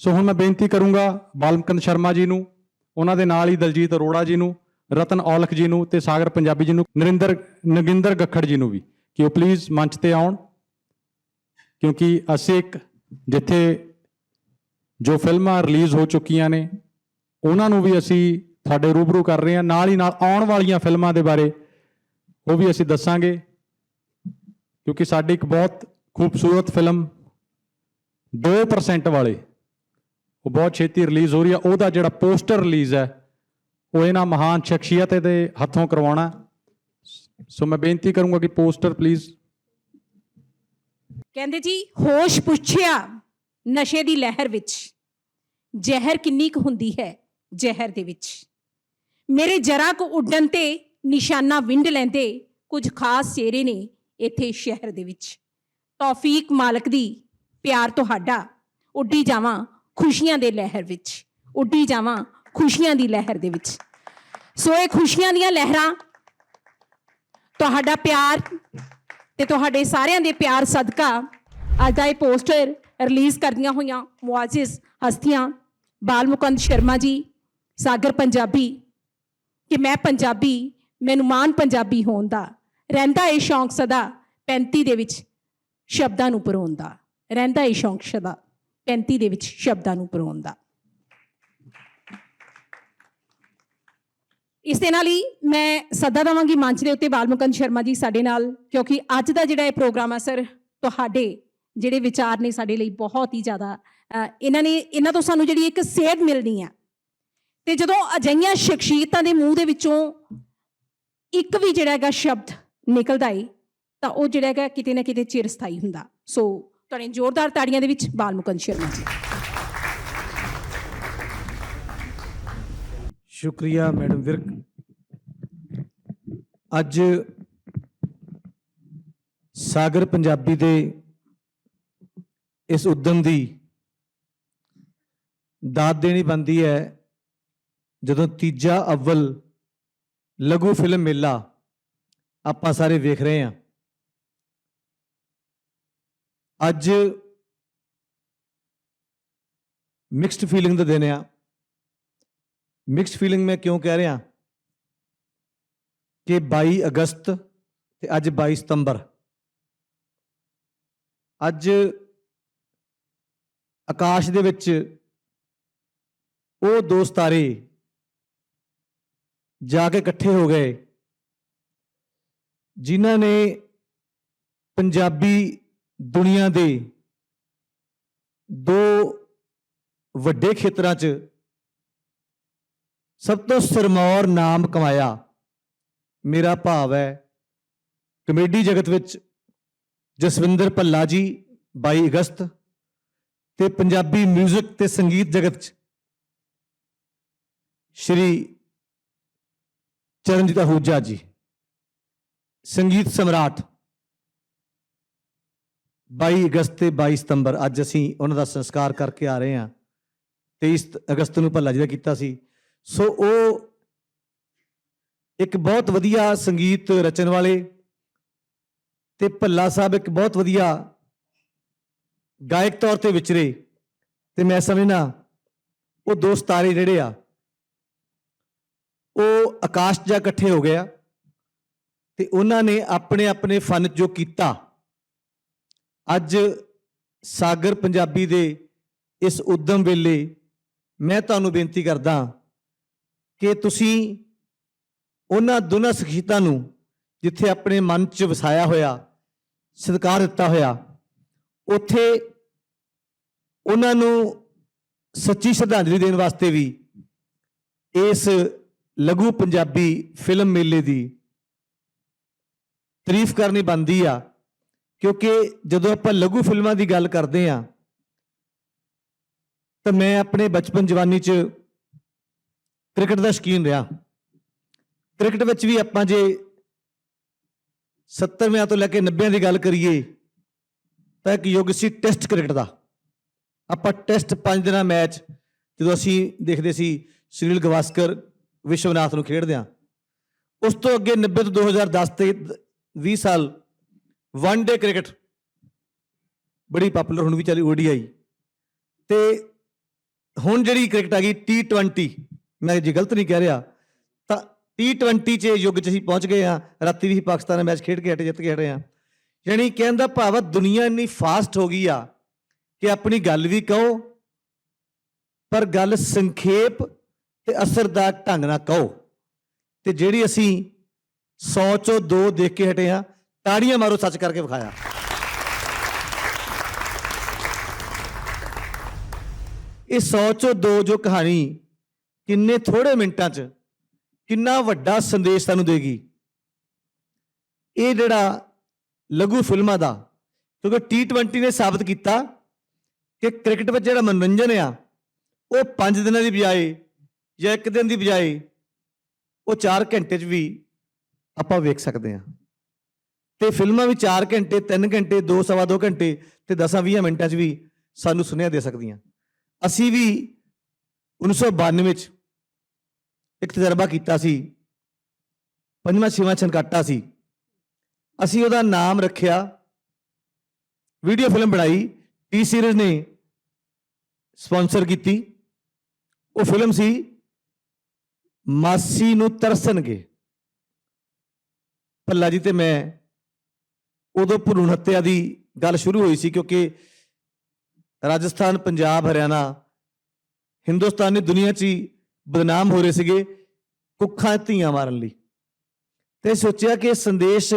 ਸੋ ਹੁਣ ਮੈਂ ਬੇਨਤੀ ਕਰੂੰਗਾ ਬਾਲਮਕਨ ਸ਼ਰਮਾ ਜੀ ਨੂੰ, ਉਹਨਾਂ ਦੇ ਨਾਲ ਹੀ ਦਲਜੀਤ ਅਰੋੜਾ ਜੀ ਨੂੰ, ਰਤਨ ਔਲਖ ਜੀ ਨੂੰ ਤੇ ਸਾਗਰ ਪੰਜਾਬੀ ਜੀ ਨੂੰ, ਨਰਿੰਦਰ, ਨਗਿੰਦਰ ਗੱਖੜ ਜੀ ਨੂੰ ਵੀ, ਕਿ ਉਹ ਪਲੀਜ਼ ਮੰਚ ਤੇ ਆਉਣ, ਕਿਉਂਕਿ ਅਸੀਂ ਇੱਕ ਜਿੱਥੇ ਜੋ ਫਿਲਮਾਂ ਰਿਲੀਜ਼ ਹੋ ਚੁੱਕੀਆਂ ਨੇ, ਉਹਨਾਂ ਨੂੰ ਵੀ ਅਸੀਂ ਤੁਹਾਡੇ ਰੂਬਰੂ ਕਰ ਰਹੇ ਹਾਂ, ਨਾਲ ਹੀ ਨਾਲ ਆਉਣ ਵਾਲੀਆਂ ਫਿਲਮਾਂ ਦੇ ਬਾਰੇ ਉਹ ਵੀ ਅਸੀਂ ਦੱਸਾਂਗੇ, ਕਿਉਂਕਿ ਸਾਡੀ ਇੱਕ ਬਹੁਤ ਖੂਬਸੂਰਤ ਫਿਲਮ 2% ਵਾਲੇ ਉਹ ਬਹੁਤ ਛੇਤੀ ਰਿਲੀਜ਼ ਹੋ ਰਹੀ ਹੈ ਉਹਦਾ ਜਿਹੜਾ ਪੋਸਟਰ ਰਿਲੀਜ਼ ਹੈ, ਉਹ ਇਹਨਾਂ ਮਹਾਨ ਸ਼ਖਸੀਅਤ ਦੇ ਹੱਥੋਂ ਕਰਵਾਉਣਾ। ਸੋ ਮੈਂ ਬੇਨਤੀ ਕਰੂੰਗਾ ਕਿ ਪੋਸਟਰ ਪਲੀਜ਼। ਕਹਿੰਦੇ ਜੀ, ਹੋਸ਼ ਪੁੱਛਿਆ ਨਸ਼ੇ ਦੀ ਲਹਿਰ ਵਿੱਚ। ਜ਼ਹਿਰ ਕਿੰਨੀ ਕੁ ਹੁੰਦੀ ਹੈ ਜ਼ਹਿਰ ਦੇ ਵਿੱਚ। ਮੇਰੇ ਜਰਾ ਕੋ ਉੱਡਣ ਤੇ ਨਿਸ਼ਾਨਾ ਵਿੰਡ ਲੈਂਦੇ ਕੁਝ ਖਾਸ ਚਿਹਰੇ ਨੇ ਇੱਥੇ ਸ਼ਹਿਰ ਦੇ ਵਿੱਚ। ਤੌਫੀਕ ਮਾਲਕ ਦੀ ਪਿਆਰ ਤੁਹਾਡਾ ਉੱਡੀ ਜਾਵਾਂ ਖੁਸ਼ੀਆਂ ਦੇ ਲਹਿਰ ਵਿੱਚ, ਉੱਡੀ ਜਾਵਾਂ ਖੁਸ਼ੀਆਂ ਦੀ ਲਹਿਰ ਦੇ ਵਿੱਚ। ਸੋ ਇਹ ਖੁਸ਼ੀਆਂ ਦੀਆਂ ਲਹਿਰਾਂ, ਤੁਹਾਡਾ ਪਿਆਰ ਤੇ ਤੁਹਾਡੇ ਸਾਰਿਆਂ ਦੇ ਪਿਆਰ ਸਦਕਾ ਅੱਜ ਦਾ ਇਹ ਪੋਸਟਰ ਰਿਲੀਜ਼ ਕਰਦੀਆਂ ਹੋਈਆਂ ਮੁਆਜ਼ਿਜ਼ ਹਸਤੀਆਂ ਬਾਲਮੁਕੰਦ ਸ਼ਰਮਾ ਜੀ, ਸਾਗਰ ਪੰਜਾਬੀ, ਕਿ ਮੈਂ ਪੰਜਾਬੀ, ਮੈਨੂੰ ਮਾਣ ਪੰਜਾਬੀ ਹੋਣ ਦਾ, ਰਹਿੰਦਾ ਇਹ ਸ਼ੌਂਕ ਸਦਾ 35 ਦੇ ਵਿੱਚ ਸ਼ਬਦਾਂ ਨੂੰ ਪਰੋਣ ਦਾ, ਰਹਿੰਦਾ ਇਹ ਸ਼ੌਂਕ ਸਦਾ। 35 ਦੇ ਵਿੱਚ ਸ਼ਬਦਾਂ ਨੂੰ ਪਰੋਣ ਦਾ। ਇਸ ਦੇ ਨਾਲ ਹੀ ਮੈਂ ਸੱਦਾ ਦਵਾਂਗੀ ਮੰਚ ਦੇ ਉੱਤੇ ਬਾਲਮੁਕੰਦ ਸ਼ਰਮਾ ਜੀ ਸਾਡੇ ਨਾਲ ਕਿਉਂਕਿ ਅੱਜ ਦਾ ਜਿਹੜਾ ਇਹ ਪ੍ਰੋਗਰਾਮ ਆ ਸਰ ਤੁਹਾਡੇ ਜਿਹੜੇ ਵਿਚਾਰ ਨੇ ਸਾਡੇ ਲਈ ਬਹੁਤ ਹੀ ਜ਼ਿਆਦਾ ਅ, ਇਹਨਾਂ ਨੇ ਇਹਨਾਂ ਤੋਂ ਸਾਨੂੰ ਜਿਹੜੀ ਇੱਕ ਸੇਧ ਮਿਲਣੀ ਆ। ਤੇ ਜਦੋਂ ਅਜਈਆਂ ਸ਼ਖਸੀਅਤਾਂ ਦੇ ਮੂੰਹ ਦੇ ਵਿੱਚੋਂ ਇੱਕ ਵੀ ਜਿਹੜਾ ਹੈਗਾ ਸ਼ਬਦ ਨਿਕਲਦਾ ਏ ਤਾਂ ਉਹ ਜਿਹੜਾ ਹੈਗਾ ਕਿਤੇ ਨਾ ਕਿਤੇ ਚਿਰ ਸਥਾਈ ਹੁੰਦਾ। ਸੋ ਤੁਹਾਡੇ ਜ਼ੋਰਦਾਰ ਤਾੜੀਆਂ ਦੇ ਵਿੱਚ ਬਾਲ ਮੁਕੰਦ ਸ਼ਰਮਾ ਜੀ। ਸ਼ੁਕਰੀਆ, ਮੈਡਮ ਵਿਰਕ। ਅੱਜ ਸਾਗਰ ਪੰਜਾਬੀ ਦੇ ਇਸ ਉਦਮ ਦੀ ਦਾਤ ਦੇਣੀ ਬੰਦੀ ਹੈ ਜਦੋਂ ਤੀਜਾ ਅਵਲ ਲਘੂ ਫਿਲਮ ਮੇਲਾ ਆਪਾਂ ਸਾਰੇ ਵੇਖ ਰਹੇ ਹਾਂ। ਅੱਜ ਮਿਕਸਡ ਫੀਲਿੰਗ ਦਾ ਦਿਨ ਆ। ਮਿਕਸਡ ਫੀਲਿੰਗ ਮੈਂ ਕਿਉਂ ਕਹਿ ਰਿਹਾ? ਕਿ 22 ਅਗਸਤ ਤੇ ਅੱਜ 22 ਸਤੰਬਰ। ਅੱਜ ਆਕਾਸ਼ ਦੇ ਵਿੱਚ ਉਹ ਦੋ ਸਤਾਰੇ ਜਾ ਕੇ ਇਕੱਠੇ ਹੋ ਗਏ, ਜਿਨ੍ਹਾਂ ਨੇ ਪੰਜਾਬੀ ਦੁਨੀਆ ਦੇ ਦੋ ਵੱਡੇ ਖੇਤਰਾਂ 'ਚ ਸਭ ਤੋਂ ਸਰਮੌਰ ਨਾਮ ਕਮਾਇਆ ਮੇਰਾ ਭਾਵ ਹੈ ਕਮੇਡੀ ਜਗਤ ਵਿੱਚ ਜਸਵਿੰਦਰ ਭੱਲਾ ਜੀ 22 ਅਗਸਤ ਤੇ ਪੰਜਾਬੀ 뮤직 ਤੇ ਸੰਗੀਤ ਜਗਤ 'ਚ ਸ਼੍ਰੀ ਚਰਨਜੀਤ ਆਹੂਜਾ ਜੀ। ਸੰਗੀਤ ਸਮਰਾਟ। 22 ਅਗਸਤ ਤੇ 22 ਸਤੰਬਰ, ਅੱਜ ਅਸੀਂ ਉਹਨਾਂ ਦਾ ਸੰਸਕਾਰ ਕਰਕੇ ਆ ਰਹੇ ਹਾਂ। 23 ਅਗਸਤ ਨੂੰ ਭੱਲਾ ਜੀ ਦਾ ਕੀਤਾ ਸੀ। ਸੋ ਉਹ ਇੱਕ ਬਹੁਤ ਵਧੀਆ ਸੰਗੀਤ ਰਚਨ ਵਾਲੇ ਤੇ ਭੱਲਾ ਸਾਹਿਬ ਇੱਕ ਬਹੁਤ ਵਧੀਆ ਗਾਇਕ ਤੌਰ ਤੇ ਵਿਚਰੇ। ਤੇ ਮੈਂ ਸਮਝਣਾ ਉਹ ਦੋ ਸਤਾਰੇ ਜਿਹੜੇ ਆ, ਉਹ ਆਕਾਸ਼ ਜਾ ਇਕੱਠੇ ਹੋ ਗਿਆ ਤੇ ਉਹਨਾਂ ਨੇ ਆਪਣੇ ਆਪਣੇ ਫਨ ਜੋ ਕੀਤਾ ਅੱਜ ਸਾਗਰ ਪੰਜਾਬੀ ਦੇ ਇਸ ਉਦਮ ਵੇਲੇ ਮੈਂ ਤੁਹਾਨੂੰ ਬੇਨਤੀ ਕਰਦਾ ਕਿ ਤੁਸੀਂ ਉਹਨਾਂ ਦੋਨਾਂ ਸਖੀਤਾਂ ਨੂੰ ਜਿੱਥੇ ਆਪਣੇ ਮਨ 'ਚ ਵਸਾਇਆ ਹੋਇਆ, ਸਤਿਕਾਰ ਦਿੱਤਾ ਹੋਇਆ, ਉੱਥੇ ਉਹਨਾਂ ਨੂੰ ਸੱਚੀ ਸ਼ਰਧਾਂਜਲੀ ਦੇਣ ਵਾਸਤੇ ਵੀ ਇਸ ਲਘੂ ਪੰਜਾਬੀ ਫਿਲਮ ਮੇਲੇ ਦੀ ਤਾਰੀਫ ਕਰਨੀ ਬਣਦੀ ਆ। ਕਿਉਂਕਿ ਜਦੋਂ ਆਪਾਂ ਲਘੂ ਫਿਲਮਾਂ ਦੀ ਗੱਲ ਕਰਦੇ ਆ ਤਾਂ ਮੈਂ ਆਪਣੇ ਬਚਪਨ ਜਵਾਨੀ 'ਚ ਕ੍ਰਿਕਟ ਦਾ ਸ਼ੌਕੀਨ ਰਿਹਾ। ਕ੍ਰਿਕਟ ਵਿੱਚ ਵੀ ਆਪਾਂ ਜੇ 70ਵਿਆਂ ਤੋਂ ਲੈ ਕੇ 90ਵਿਆਂ ਦੀ ਗੱਲ ਕਰੀਏ, ਤਾਂ ਇੱਕ ਯੁੱਗ ਸੀ ਟੈਸਟ ਕ੍ਰਿਕਟ ਦਾ। ਆਪਾਂ ਟੈਸਟ ਪੰਜ ਦਿਨਾਂ ਮੈਚ ਜਦੋਂ ਅਸੀਂ ਦੇਖਦੇ ਸੀ ਸੁਨੀਲ ਗਵਾਸਕਰ ਵਿਸ਼ਵਨਾਥ ਨੂੰ ਖੇਡਦਿਆਂ। ਉਸ ਤੋਂ ਅੱਗੇ 90 ਤੋਂ 2010 ਤੇ 20 ਸਾਲ ਵਨ ਡੇ ਕ੍ਰਿਕਟ ਬੜੀ ਪਪੂਲਰ ਹੁਣ ਵੀ ਚੱਲੀ ਓਡੀਆਈ ਤੇ ਹੁਣ ਜਿਹੜੀ ਕ੍ਰਿਕਟ ਆ ਗਈ T20 ਮੈਂ ਜੇ ਗਲਤ ਨਹੀਂ ਕਹਿ ਰਿਹਾ, ਤਾਂ T20 ਚ ਯੁੱਗ ਚ ਅਸੀਂ ਪਹੁੰਚ ਗਏ ਆ ਰਾਤੀ ਵੀ ਅਸੀਂ ਪਾਕਿਸਤਾਨ ਨਾਲ ਮੈਚ ਖੇਡ ਕੇ ਹਟੇ, ਜਿੱਤ ਕੇ ਹਟੇ ਆ ਯਾਨੀ ਕਹਿੰਦਾ ਭਾਵ ਦੁਨੀਆ ਇੰਨੀ ਫਾਸਟ ਹੋ ਗਈ ਆ ਕਿ ਆਪਣੀ ਗੱਲ ਵੀ ਕਹੋ, ਪਰ ਗੱਲ ਸੰਖੇਪ ਤੇ ਅਸਰਦਾਰ ਢੰਗ ਨਾਲ ਕਹੋ। ਤੇ ਜਿਹੜੀ ਅਸੀਂ 100 ਚੋਂ 2 ਦੇਖ ਕੇ ਹਟੇ ਆ ਤਾੜੀਆਂ ਮਾਰੋ, ਸੱਚ ਕਰਕੇ ਵਿਖਾਇਆ। ਇਹ 100 ਚੋਂ 2 ਜੋ ਕਹਾਣੀ, ਕਿੰਨੇ ਥੋੜੇ ਮਿੰਟਾਂ 'ਚ, ਕਿੰਨਾ ਵੱਡਾ ਸੰਦੇਸ਼ ਸਾਨੂੰ ਦੇਗੀ। ਇਹ ਜਿਹੜਾ ਲਘੂ ਫਿਲਮਾਂ ਦਾ, ਕਿਉਂਕਿ T20 ਨੇ ਸਾਬਤ ਕੀਤਾ ਕਿ ਕ੍ਰਿਕਟ ਵਿੱਚ ਜਿਹੜਾ ਮਨੋਰੰਜਨ ਆ, ਉਹ 5 ਦਿਨਾਂ ਦੀ ਬਜਾਏ ਜਾਂ 1 ਦਿਨ ਦੀ ਬਜਾਏ, ਉਹ 4 ਘੰਟੇ 'ਚ ਵੀ ਆਪਾਂ ਵੇਖ ਸਕਦੇ ਹਾਂ। ਤੇ ਫਿਲਮਾਂ ਵੀ 4 ਘੰਟੇ 3 ਘੰਟੇ 2 ਸਵਾ 2 ਘੰਟੇ ਤੇ 10-20 ਮਿੰਟਾਂ 'ਚ ਵੀ ਸਾਨੂੰ ਸੁਨੇਹਾ ਦੇ ਸਕਦੀਆਂ। ਅਸੀਂ ਵੀ 1992 ਵਿੱਚ ਇੱਕ ਤਜਰਬਾ ਕੀਤਾ ਸੀ। ਪੰਜਵਾਂ, ਛੇਵਾਂ ਛਨਕਾਟਾ ਸੀ। ਅਸੀਂ ਉਹਦਾ ਨਾਮ ਰੱਖਿਆ। ਵੀਡੀਓ ਫਿਲਮ ਬਣਾਈ। ਟੀ ਸੀਰੀਜ਼ ਨੇ ਸਪਾਂਸਰ ਕੀਤੀ। ਉਹ ਫਿਲਮ ਸੀ ਮਾਸੀ ਨੂੰ ਤਰਸਣਗੇ। ਭੱਲਾ ਜੀ ਤੇ ਮੈਂ ਉਦੋਂ ਭਰੂਣ ਹੱਤਿਆ ਦੀ ਗੱਲ ਸ਼ੁਰੂ ਹੋਈ ਸੀ ਕਿਉਂਕਿ ਰਾਜਸਥਾਨ, ਪੰਜਾਬ, ਹਰਿਆਣਾ, ਹਿੰਦੁਸਤਾਨੀ ਦੀ ਦੁਨੀਆ 'ਚ ਹੀ ਬਦਨਾਮ ਹੋ ਰਹੇ ਸੀਗੇ ਕੁੱਖਾਂ ਧੀਆਂ ਮਾਰਨ ਲਈ। ਤੇ ਸੋਚਿਆ ਕਿ ਸੰਦੇਸ਼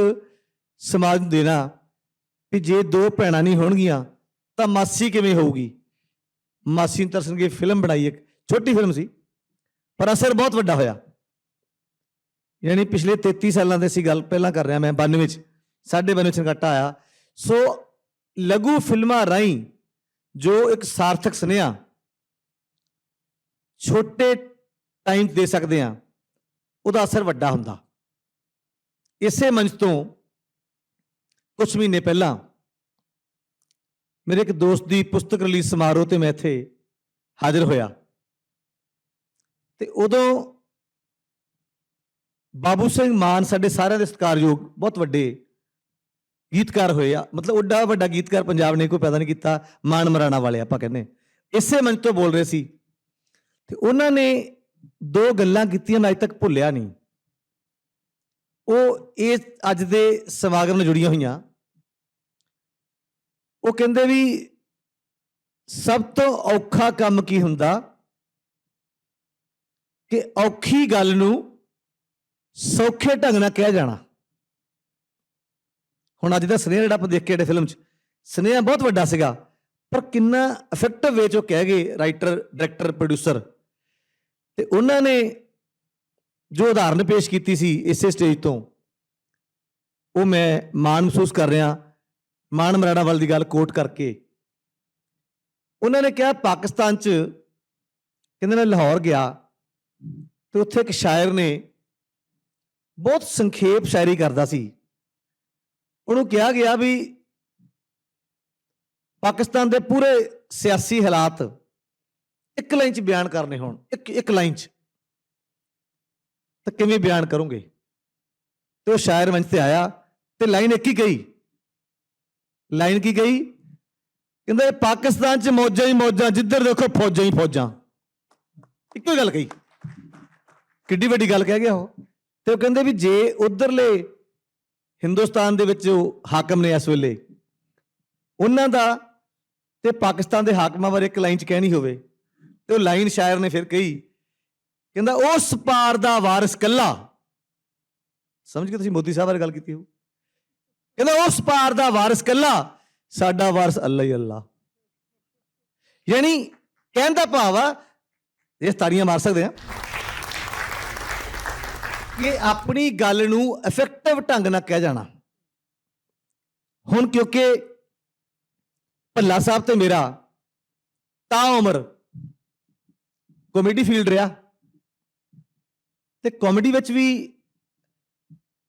ਸਮਾਜ ਨੂੰ ਦੇਣਾ ਕਿ ਜੇ ਦੋ ਭੈਣਾਂ ਨਹੀਂ ਹੋਣਗੀਆਂ ਤਾਂ ਮਾਸੀ ਕਿਵੇਂ ਹੋਊਗੀ? ਮਾਸੀ ਨੂੰ ਤਰਸਣਗੇ ਫਿਲਮ ਬਣਾਈ, ਇੱਕ ਛੋਟੀ ਫਿਲਮ ਸੀ, ਪਰ ਅਸਰ ਬਹੁਤ ਵੱਡਾ ਹੋਇਆ। ਯਾਨੀ ਪਿਛਲੇ 33 ਸਾਲਾਂ ਦੇ ਸੀ ਗੱਲ ਪਹਿਲਾਂ ਕਰ ਰਿਹਾ ਮੈਂ 92 ਵਿੱਚ ਸਾਡੇ 92 ਚ ਆਇਆ। ਸੋ ਲਘੂ ਫਿਲਮਾਂ ਰਾਹੀਂ ਜੋ ਇੱਕ ਸਾਰਥਕ ਸੁਨੇਹਾ ਛੋਟੇ ਟਾਈਮ ਦੇ ਸਕਦੇ ਆ ਉਹਦਾ ਅਸਰ ਵੱਡਾ ਹੁੰਦਾ। ਇਸੇ ਮੰਚ ਤੋਂ ਕੁਝ ਮਹੀਨੇ ਪਹਿਲਾਂ ਮੇਰੇ ਇੱਕ ਦੋਸਤ ਦੀ ਪੁਸਤਕ ਰਿਲੀਜ਼ ਸਮਾਰੋਹ ਤੇ ਮੈਂ ਇੱਥੇ ਹਾਜ਼ਰ ਹੋਇਆ। ਤੇ ਉਦੋਂ ਬਾਬੂ ਸਿੰਘ ਮਾਨ ਸਾਡੇ ਸਾਰਿਆਂ ਦੇ ਸਤਿਕਾਰਯੋਗ ਬਹੁਤ ਵੱਡੇ ਗੀਤਕਾਰ ਹੋਏ ਆ। ਮਤਲਬ ਉੱਡਾ ਵੱਡਾ ਗੀਤਕਾਰ ਪੰਜਾਬ ਨੇ ਕੋਈ ਪੈਦਾ ਨਹੀਂ ਕੀਤਾ। ਮਾਨ ਮਰਾਣਾ ਵਾਲੇ ਆਪਾਂ ਕਹਿੰਦੇ। ਇਸੇ ਮੰਚ ਤੋਂ ਬੋਲ ਰਹੇ ਸੀ। ਤੇ ਉਹਨਾਂ ਨੇ ਦੋ ਗੱਲਾਂ ਕੀਤੀਆਂ, ਮੈਂ ਅਜੇ ਤੱਕ ਭੁੱਲਿਆ ਨਹੀਂ। ਉਹ ਇਹ ਅੱਜ ਦੇ ਸਮਾਗਮ ਨਾਲ ਜੁੜੀਆਂ ਹੋਈਆਂ। ਉਹ ਕਹਿੰਦੇ ਵੀ, ਸਭ ਤੋਂ ਔਖਾ ਕੰਮ ਕੀ ਹੁੰਦਾ? ਕਿ ਔਖੀ ਗੱਲ ਨੂੰ ਸੌਖੇ ਢੰਗ ਨਾਲ ਕਿਹਾ ਜਾਣਾ। ਹੁਣ ਅੱਜ ਦਾ ਸੁਨੇਹਾ ਜਿਹੜਾ ਆਪਾਂ ਦੇਖ ਕੇ ਜਿਹੜੇ ਫਿਲਮ 'ਚ, ਸੁਨੇਹਾ ਬਹੁਤ ਵੱਡਾ ਸੀਗਾ, ਪਰ ਕਿੰਨਾ ਇਫੈਕਟਿਵ ਵੇ 'ਚ ਉਹ ਕਹਿ ਗਏ ਰਾਈਟਰ ਡਾਇਰੈਕਟਰ ਪ੍ਰੋਡਿਊਸਰ ਤੇ ਉਹਨਾਂ ਨੇ ਜੋ ਉਦਾਹਰਨ ਪੇਸ਼ ਕੀਤੀ ਸੀ ਇਸੇ ਸਟੇਜ ਤੋਂ, ਉਹ ਮੈਂ ਮਾਣ ਮਹਿਸੂਸ ਕਰ ਰਿਹਾ, ਮਾਣ ਮਰਾੜਾ ਵੱਲ ਦੀ ਗੱਲ ਕੋਟ ਕਰਕੇ। ਉਹਨਾਂ ਨੇ ਕਿਹਾ, ਪਾਕਿਸਤਾਨ 'ਚ ਕਹਿੰਦੇ ਨੇ ਲਾਹੌਰ ਗਿਆ, ਤੇ ਉੱਥੇ ਇੱਕ ਸ਼ਾਇਰ ਨੇ ਬਹੁਤ ਸੰਖੇਪ ਸ਼ਾਇਰੀ ਕਰਦਾ ਸੀ। ਉਹਨੂੰ ਕਿਹਾ ਗਿਆ ਵੀ ਪਾਕਿਸਤਾਨ ਦੇ ਪੂਰੇ ਸਿਆਸੀ ਹਾਲਾਤ ਇੱਕ ਲਾਈਨ 'ਚ ਬਿਆਨ ਕਰਨੇ ਹੋਣ, ਇੱਕ ਇੱਕ ਲਾਈਨ 'ਚ। ਤਾਂ ਕਿਵੇਂ ਬਿਆਨ ਕਰੋਗੇ? ਤੇ ਉਹ ਸ਼ਾਇਰ ਮੰਚ ਤੇ ਆਇਆ ਤੇ ਲਾਈਨ ਇੱਕ ਹੀ ਕਹੀ। ਲਾਈਨ ਕੀ ਕਹੀ? ਕਹਿੰਦਾ ਇਹ ਪਾਕਿਸਤਾਨ 'ਚ ਮੌਜਾਂ ਹੀ ਮੌਜਾਂ, ਜਿੱਧਰ ਦੇਖੋ ਫੌਜਾਂ ਹੀ ਫੌਜਾਂ। ਇੱਕੋ ਹੀ ਗੱਲ ਕਹੀ। ਕਿੱਡੀ ਵੱਡੀ ਗੱਲ ਕਹਿ ਗਿਆ ਉਹ। ਤੇ ਉਹ ਕਹਿੰਦੇ ਵੀ ਜੇ ਉਧਰਲੇ ਹਿੰਦੁਸਤਾਨ ਦੇ ਵਿੱਚ ਹਾਕਮ ਨੇ ਇਸ ਵੇਲੇ, ਉਹਨਾਂ ਦਾ ਤੇ ਪਾਕਿਸਤਾਨ ਦੇ ਹਾਕਮਾਂ ਬਾਰੇ ਇੱਕ ਲਾਈਨ 'ਚ ਕਹਿਣੀ ਹੋਵੇ, ਤੇ ਉਹ ਲਾਈਨ ਸ਼ਾਇਰ ਨੇ ਫਿਰ ਕਹੀ, ਕਹਿੰਦਾ ਉਸ ਪਾਰ ਦਾ ਵਾਰਿਸ ਕੱਲਾ। ਸਮਝ ਕੇ ਤੁਸੀਂ ਮੋਦੀ ਸਾਹਿਬ ਬਾਰੇ ਗੱਲ ਕੀਤੀ ਹੋ ਕਹਿੰਦਾ ਉਸ ਪਾਰ ਦਾ ਵਾਰਿਸ ਕੱਲਾ, ਸਾਡਾ ਵਾਰਿਸ ਅੱਲਾ ਹੀ ਅੱਲਾ। ਯਾਨੀ, ਕਹਿਣ ਦਾ ਭਾਵ ਆ, ਇਹ ਤਾੜੀਆਂ ਮਾਰ ਸਕਦੇ ਆ। ਕਿ ਆਪਣੀ ਗੱਲ ਨੂੰ ਇਫੈਕਟਿਵ ਢੰਗ ਨਾਲ ਕਹਿ ਜਾਣਾ। ਹੁਣ ਕਿਉਂਕਿ ਭੱਲਾ ਸਾਹਿਬ ਤੇ ਮੇਰਾ ਤਾਂ ਉਮਰ ਕਾਮੇਡੀ ਫੀਲਡ ਰਿਹਾ। ਤੇ ਕਾਮੇਡੀ ਵਿੱਚ ਵੀ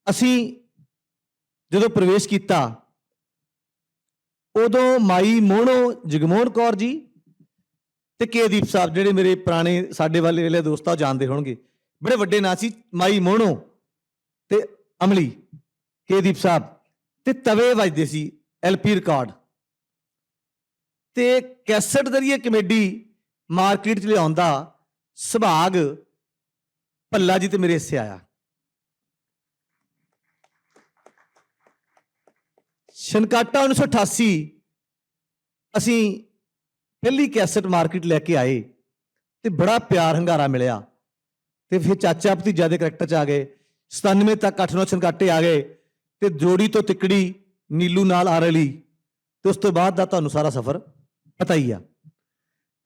ਅਸੀਂ ਜਦੋਂ ਪ੍ਰਵੇਸ਼ ਕੀਤਾ, ਉਦੋਂ ਮਾਈ ਮੋਹਣੋ ਜਗਮੋਹਨ ਕੌਰ ਜੀ ਤੇ ਕੇਦੀਪ ਸਾਹਿਬ, ਜਿਹੜੇ ਮੇਰੇ ਪੁਰਾਣੇ ਸਾਡੇ ਵਾਲੇ ਵੇਲੇ ਦੋਸਤ ਆ, ਉਹ ਜਾਣਦੇ ਹੋਣਗੇ। ਬੜੇ ਵੱਡੇ ਨਾਂ ਸੀ, ਮਾਈ ਮੋਹਣੋ ਤੇ ਅਮਲੀ, ਕੇਦੀਪ ਸਾਹਿਬ ਤੇ ਤਵੇ ਵੱਜਦੇ ਸੀ ਐਲਪੀ ਰਿਕਾਰਡ। ਤੇ ਕੈਸਟ ਜ਼ਰੀਏ ਕਮੇਡੀ ਮਾਰਕੀਟ 'ਚ ਲਿਆਉਣ ਦਾ ਸੁਭਾਗ ਭੱਲਾ ਜੀ ਤੇ ਮੇਰੇ ਹਿੱਸੇ ਆਇਆ। ਸ਼ਨਕਾਟਾ 1988 ਅਸੀਂ ਪਹਿਲੀ ਕੈਸਟ ਮਾਰਕੀਟ ਲੈ ਕੇ ਆਏ ਤੇ ਬੜਾ ਪਿਆਰ ਹੰਗਾਰਾ ਮਿਲਿਆ। ਤੇ ਫਿਰ ਚਾਚਾ ਭਤੀਜਾ ਦੇ ਕਰੈਕਟਰ ਚ ਆ ਗਏ। 97 ਤੱਕ 8-9 ਛਨਕਾਟੇ ਆ ਗਏ ਤੇ ਜੋੜੀ ਤੋਂ ਤਿੱਕੜੀ ਨੀਲੂ ਨਾਲ ਆ ਰਲੀ। ਤੇ ਉਸ ਤੋਂ ਬਾਅਦ ਦਾ ਤੁਹਾਨੂੰ ਸਾਰਾ ਸਫ਼ਰ ਪਤਾ ਹੀ ਆ।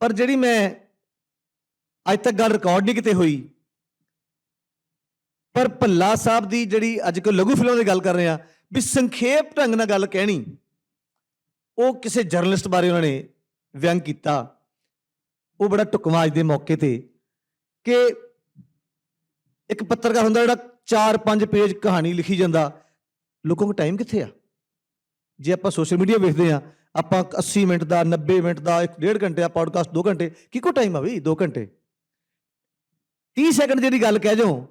ਪਰ ਜਿਹੜੀ ਮੈਂ ਅੱਜ ਤੱਕ ਗੱਲ ਰਿਕਾਰਡ ਨਹੀਂ ਕਿਤੇ ਹੋਈ, ਪਰ ਭੱਲਾ ਸਾਹਿਬ ਦੀ ਜਿਹੜੀ ਅੱਜ ਕੱਲ੍ਹ ਲਘੂ ਫਿਲਮਾਂ ਦੀ ਗੱਲ ਕਰ ਰਹੇ ਆ, ਵੀ ਸੰਖੇਪ ਢੰਗ ਨਾਲ ਗੱਲ ਕਹਿਣੀ, ਉਹ ਕਿਸੇ ਜਰਨਲਿਸਟ ਬਾਰੇ ਉਹਨਾਂ ਨੇ ਵਿਅੰਗ ਕੀਤਾ। ਉਹ ਬੜਾ ਢੁਕਵਾਂ ਅੱਜ ਦੇ ਮੌਕੇ ਤੇ ਕਿ ਇੱਕ ਪੱਤਰਕਾਰ ਹੁੰਦਾ ਜਿਹੜਾ 4-5 ਪੇਜ ਕਹਾਣੀ ਲਿਖੀ ਜਾਂਦਾ, ਲੋਕਾਂ ਕੋਲ ਟਾਈਮ ਕਿੱਥੇ ਆ? ਜੇ ਆਪਾਂ ਸੋਸ਼ਲ ਮੀਡੀਆ ਵੇਖਦੇ ਆ ਆਪਾਂ 80 ਮਿੰਟ ਦਾ 90 ਮਿੰਟ ਦਾ 1.5 ਘੰਟੇ ਦਾ ਪੋਡਕਾਸਟ 2 ਘੰਟੇ, ਕੀ ਕੋ ਟਾਈਮ ਆ ਵੀ 2 ਘੰਟੇ? 30 ਸੈਕਿੰਡ ਜਿਹੜੀ ਗੱਲ ਕਹਿ ਜਾਓ,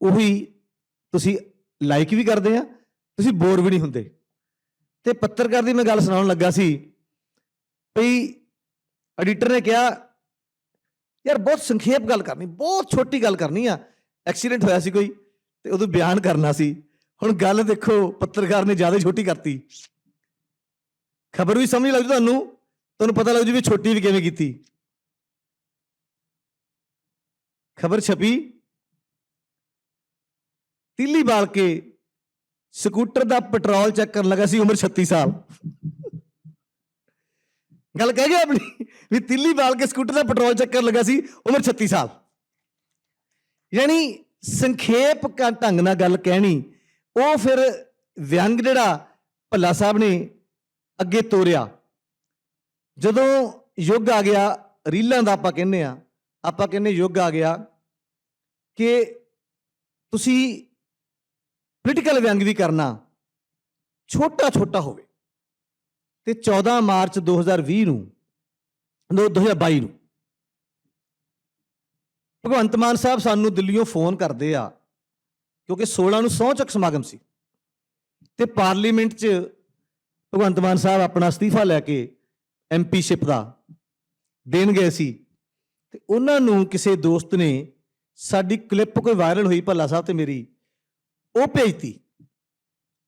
ਉਹੀ ਤੁਸੀਂ ਲਾਈਕ ਵੀ ਕਰਦੇ ਆ, ਤੁਸੀਂ ਬੋਰ ਵੀ ਨਹੀਂ ਹੁੰਦੇ। ਤੇ ਪੱਤਰਕਾਰ ਦੀ ਮੈਂ ਗੱਲ ਸੁਣਾਉਣ ਲੱਗਾ ਸੀ ਭਈ ਐਡੀਟਰ ਨੇ ਕਿਹਾ ਯਾਰ ਬਹੁਤ ਸੰਖੇਪ ਗੱਲ ਕਰਨੀ, ਬਹੁਤ ਛੋਟੀ ਗੱਲ ਕਰਨੀ ਆ। ਐਕਸੀਡੈਂਟ ਹੋਇਆ ਸੀ ਕੋਈ ਤੇ ਉਦੋਂ ਬਿਆਨ ਕਰਨਾ ਸੀ। ਹੁਣ ਗੱਲ ਦੇਖੋ, ਪੱਤਰਕਾਰ ਨੇ ਜ਼ਿਆਦਾ ਛੋਟੀ ਕਰਤੀ। ਖਬਰ ਵੀ ਸਮਝ ਲੱਗ ਜੂ ਤੁਹਾਨੂੰ ਤੁਹਾਨੂੰ ਪਤਾ ਲੱਗ ਜੂ ਵੀ ਛੋਟੀ ਵੀ ਕਿਵੇਂ ਕੀਤੀ। ਖਬਰ ਛਪੀ। ਤੀਲੀ ਬਾਲ ਕੇ ਸਕੂਟਰ ਦਾ ਪੈਟਰੋਲ ਚੈੱਕ ਕਰਨ ਲੱਗਾ ਸੀ ਉਮਰ 36 ਸਾਲ। ਗੱਲ ਕਹਿ ਗਿਆ ਆਪਣੀ? ਵੀ ਤਿੱਲੀ ਬਾਲ ਕੇ ਸਕੂਟਰ ਦਾ ਪੈਟਰੋਲ ਚੱਕਰ ਲੱਗਾ ਸੀ, ਉਮਰ 36 ਸਾਲ। ਯਾਨੀ ਸੰਖੇਪ ਢੰਗ ਨਾਲ ਗੱਲ ਕਹਿਣੀ, ਉਹ ਫਿਰ ਵਿਅੰਗ ਜਿਹੜਾ ਭੱਲਾ ਸਾਹਿਬ ਨੇ ਅੱਗੇ ਤੋਰਿਆ। ਜਦੋਂ ਯੁੱਗ ਆ ਗਿਆ, ਰੀਲਾਂ ਦਾ ਆਪਾਂ ਕਹਿੰਦੇ ਆ ਆਪਾਂ ਕਹਿੰਦੇ ਯੁੱਗ ਆ ਗਿਆ ਕਿ ਤੁਸੀਂ ਪੋਲੀਟੀਕਲ ਵਿਅੰਗ ਵੀ ਕਰਨਾ ਛੋਟਾ ਛੋਟਾ ਹੋਵੇ। ਤੇ 14 ਮਾਰਚ 2020 ਨੂੰ 2022 ਨੂੰ। ਭਗਵੰਤ ਮਾਨ ਸਾਹਿਬ ਸਾਨੂੰ ਦਿੱਲੀੋਂ ਫੋਨ ਕਰਦੇ ਆ, ਕਿਉਂਕਿ 16 ਨੂੰ ਸਹੁੰ ਚੱਕ ਸਮਾਗਮ ਸੀ। ਤੇ ਪਾਰਲੀਮੈਂਟ 'ਚ ਭਗਵੰਤ ਮਾਨ ਸਾਹਿਬ ਆਪਣਾ ਅਸਤੀਫਾ ਲੈ ਕੇ ਐਮਪੀਸ਼ਿਪ ਦਾ ਦੇਣ ਗਏ ਸੀ। ਤੇ ਉਹਨਾਂ ਨੂੰ ਕਿਸੇ ਦੋਸਤ ਨੇ ਸਾਡੀ ਕਲਿੱਪ ਕੋਈ ਵਾਇਰਲ ਹੋਈ ਭੱਲਾ ਸਾਹਿਬ ਤੇ ਮੇਰੀ, ਉਹ ਭੇਜਤੀ।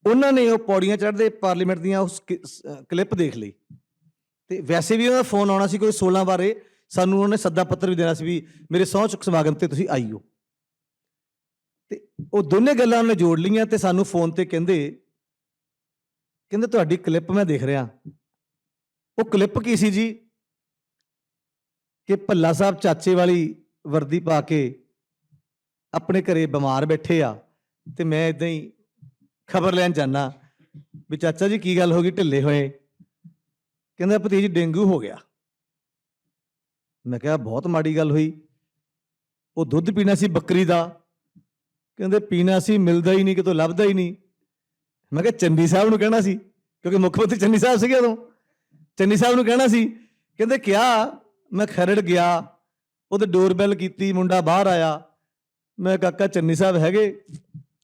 ਉਹਨਾਂ ਨੇ ਉਹ ਪੌੜੀਆਂ ਚੜ੍ਹਦੇ ਪਾਰਲੀਮੈਂਟ ਦੀਆਂ ਉਸ ਕਲਿੱਪ ਦੇਖ ਲਈ। ਤੇ ਵੈਸੇ ਵੀ ਉਹਨਾਂ ਦਾ ਫੋਨ ਆਉਣਾ ਸੀ ਕੋਈ 16 ਬਾਰੇ, ਸਾਨੂੰ ਉਹਨਾਂ ਨੇ ਸੱਦਾ ਪੱਤਰ ਵੀ ਦੇਣਾ ਸੀ ਵੀ ਮੇਰੇ ਸਹੁੰ ਚੁੱਕ ਸਮਾਗਮ ਤੇ ਤੁਸੀਂ ਆਈਓ। ਤੇ ਉਹ ਦੋਨੇ ਗੱਲਾਂ ਉਹਨੇ ਜੋੜ ਲਈਆਂ ਤੇ ਸਾਨੂੰ ਫੋਨ ਤੇ ਕਹਿੰਦੇ ਕਹਿੰਦੇ ਤੁਹਾਡੀ ਕਲਿੱਪ ਮੈਂ ਦੇਖ ਰਿਹਾ। ਉਹ ਕਲਿੱਪ ਕੀ ਸੀ ਜੀ? ਕਿ ਭੱਲਾ ਸਾਹਿਬ ਚਾਚੇ ਵਾਲੀ ਵਰਦੀ ਪਾ ਕੇ ਆਪਣੇ ਘਰੇ ਬਿਮਾਰ ਬੈਠੇ ਆ ਤੇ ਮੈਂ ਇਦਾਂ ਹੀ ਖਬਰ ਲੈਣ ਜਾਣਾ ਵੀ ਚਾਚਾ ਜੀ ਕੀ ਗੱਲ ਹੋ ਗਈ, ਢਿੱਲੇ ਹੋਏ। ਕਹਿੰਦਾ ਭਤੀਜ ਡੇਂਗੂ ਹੋ ਗਿਆ। ਮੈਂ ਕਿਹਾ ਬਹੁਤ ਮਾੜੀ ਗੱਲ ਹੋਈ। ਉਹ ਦੁੱਧ ਪੀਣਾ ਸੀ ਬੱਕਰੀ ਦਾ। ਕਹਿੰਦੇ ਪੀਣਾ ਸੀ, ਮਿਲਦਾ ਹੀ ਨਹੀਂ, ਕਿਤੋਂ ਲੱਭਦਾ ਹੀ ਨਹੀਂ। ਮੈਂ ਕਿਹਾ ਚੰਨੀ ਸਾਹਿਬ ਨੂੰ ਕਹਿਣਾ ਸੀ, ਕਿਉਂਕਿ ਮੁੱਖ ਮੰਤਰੀ ਚੰਨੀ ਸਾਹਿਬ ਸੀਗੇ ਉਦੋਂ। ਚੰਨੀ ਸਾਹਿਬ ਨੂੰ ਕਹਿਣਾ ਸੀ, ਕਹਿੰਦੇ ਕਿਹਾ ਮੈਂ ਖਰੜ ਗਿਆ, ਉਹਦੇ ਡੋਰਬੈਲ ਕੀਤੀ, ਮੁੰਡਾ ਬਾਹਰ ਆਇਆ। ਮੈਂ ਕਾਕਾ ਚੰਨੀ ਸਾਹਿਬ ਹੈਗੇ?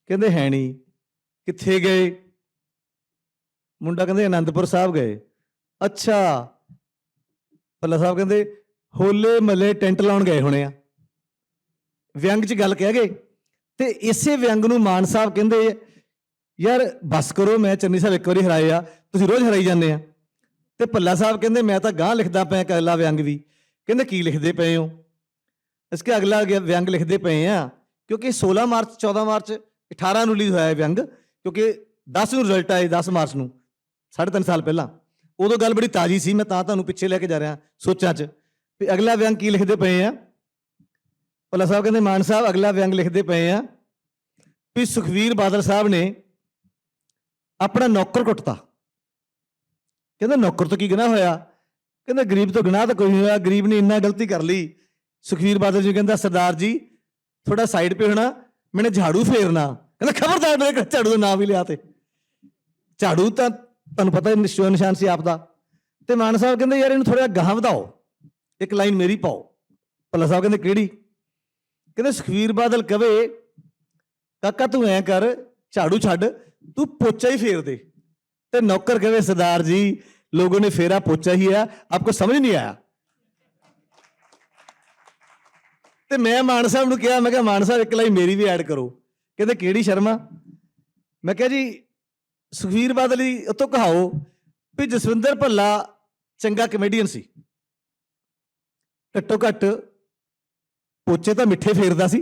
ਕਹਿੰਦੇ ਹੈ ਨਹੀਂ। ਕਿੱਥੇ ਗਏ? ਮੁੰਡਾ ਕਹਿੰਦੇ ਆਨੰਦਪੁਰ ਸਾਹਿਬ ਗਏ। ਅੱਛਾ। ਭੱਲਾ ਸਾਹਿਬ ਕਹਿੰਦੇ, ਹੋਲੇ ਮੱਲੇ ਟੈਂਟ ਲਾਉਣ ਗਏ ਹੋਣੇ ਆ। ਵਿਅੰਗ 'ਚ ਗੱਲ ਕਹਿ ਗਏ। ਤੇ ਇਸੇ ਵਿਅੰਗ ਨੂੰ ਮਾਨ ਸਾਹਿਬ ਕਹਿੰਦੇ, ਯਾਰ ਬਸ ਕਰੋ, ਮੈਂ ਚੰਨੀ ਸਾਹਿਬ ਇੱਕ ਵਾਰੀ ਹਰਾਏ ਆ, ਤੁਸੀਂ ਰੋਜ਼ ਹਰਾਈ ਜਾਂਦੇ ਆ। ਤੇ ਭੱਲਾ ਸਾਹਿਬ ਕਹਿੰਦੇ, ਮੈਂ ਤਾਂ ਗਾਂ ਲਿਖਦਾ ਪਿਆ ਕਿ ਅਗਲਾ ਵਿਅੰਗ ਵੀ। ਕਹਿੰਦੇ, ਕੀ ਲਿਖਦੇ ਪਏ ਹੋ? ਇਸ ਅਗਲਾ ਵਿਅੰਗ ਲਿਖਦੇ ਪਏ ਆ, ਕਿਉਂਕਿ 16 ਮਾਰਚ 14 ਮਾਰਚ 18 ਨੂੰ ਰਿਲੀਜ਼ ਹੋਇਆ ਵਿਅੰਗ, ਕਿਉਂਕਿ 10 ਨੂੰ ਰਿਜ਼ਲਟ ਆਏ 10 ਮਾਰਚ ਨੂੰ, ਸਾਢੇ ਤਿੰਨ ਸਾਲ ਪਹਿਲਾਂ। ਉਦੋਂ ਗੱਲ ਬੜੀ ਤਾਜ਼ੀ ਸੀ, ਮੈਂ ਤਾਂ ਤੁਹਾਨੂੰ ਪਿੱਛੇ ਲੈ ਕੇ ਜਾ ਰਿਹਾ ਸੋਚਾਂ 'ਚ। ਵੀ ਅਗਲਾ ਵਿਅੰਗ ਕੀ ਲਿਖਦੇ ਪਏ ਆ? ਭੱਲਾ ਸਾਹਿਬ ਕਹਿੰਦੇ, ਮਾਨ ਸਾਹਿਬ, ਅਗਲਾ ਵਿਅੰਗ ਲਿਖਦੇ ਪਏ ਆ ਵੀ ਸੁਖਵੀਰ ਬਾਦਲ ਸਾਹਿਬ ਨੇ ਆਪਣਾ ਨੌਕਰ ਕੁੱਟਤਾ। ਕਹਿੰਦਾ, ਨੌਕਰ ਤੋਂ ਕੀ ਗੁਨਾਹ ਹੋਇਆ? ਕਹਿੰਦਾ, ਗਰੀਬ ਤੋਂ ਗੁਨਾਹ ਤਾਂ ਕੋਈ ਨਹੀਂ ਹੋਇਆ, ਗਰੀਬ ਨੇ ਇੰਨਾ ਗਲਤੀ ਕਰ ਲਈ। ਸੁਖਵੀਰ ਬਾਦਲ ਜੀ ਕਹਿੰਦਾ, ਸਰਦਾਰ ਜੀ ਥੋੜਾ ਸਾਈਡ ਪੇ ਹੋਣਾ, ਮੈਨੇ ਝਾੜੂ ਫੇਰਨਾ। ਕਹਿੰਦਾ, ਖਬਰਦਾਰ ਮੇਰੇ ਝਾੜੂ ਦਾ ਨਾਮ ਵੀ ਲਿਆ ਤੇ। ਝਾੜੂ ਤਾਂ ਤੁਹਾਨੂੰ ਪਤਾ ਹੈ ਸ਼ੋ ਨਿਸ਼ਾਨ ਸੀ ਆਪ ਦਾ ਤੇ ਮਾਨ ਸਾਹਿਬ ਕਹਿੰਦੇ, ਯਾਰ ਇਹਨੂੰ ਥੋੜਾ ਗਾਹਾਂ ਵਧਾਓ। ਇੱਕ ਲਾਈਨ ਮੇਰੀ ਪਾਓ। ਭੱਲਾ ਸਾਹਿਬ ਕਹਿੰਦੇ, ਕਿਹੜੀ? ਕਹਿੰਦੇ ਸੁਖਵੀਰ ਬਾਦਲ ਕਵੇ, ਕਾਕਾ ਤੂੰ ਐ ਕਰ, ਝਾੜੂ ਛੱਡ, ਤੂੰ ਪੋਚਾ ਹੀ ਫੇਰ ਦੇ। ਤੇ ਨੌਕਰ ਕਵੇ ਸਰਦਾਰ ਜੀ, ਲੋਗੋ ਨੇ ਫੇਰਾ ਪੋਚਾ ਹੀ ਆ, ਆਪਕੋ ਸਮਝ ਨਹੀਂ ਆਇਆ? ਤੇ ਮੈਂ ਮਾਨ ਸਾਹਿਬ ਨੂੰ ਕਿਹਾ, ਮੈਂ ਕਿਹਾ, ਮਾਨ ਸਾਹਿਬ, ਇੱਕ ਲਾਈਨ ਮੇਰੀ ਵੀ ਐਡ ਕਰੋ। ਕਹਿੰਦੇ, ਕਿਹੜੀ ਸ਼ਰਮਾ? ਮੈਂ ਕਿਹਾ, ਜੀ ਸੁਖਵੀਰ ਬਾਦਲ ਜੀ ਉਤੋਂ ਕਹਾਓ ਵੀ ਜਸਵਿੰਦਰ ਭੱਲਾ ਚੰਗਾ ਕਮੇਡੀਅਨ ਸੀ। ਘੱਟੋ ਘੱਟ ਪੋਚੇ ਤਾਂ ਮਿੱਠੇ ਫੇਰਦਾ ਸੀ।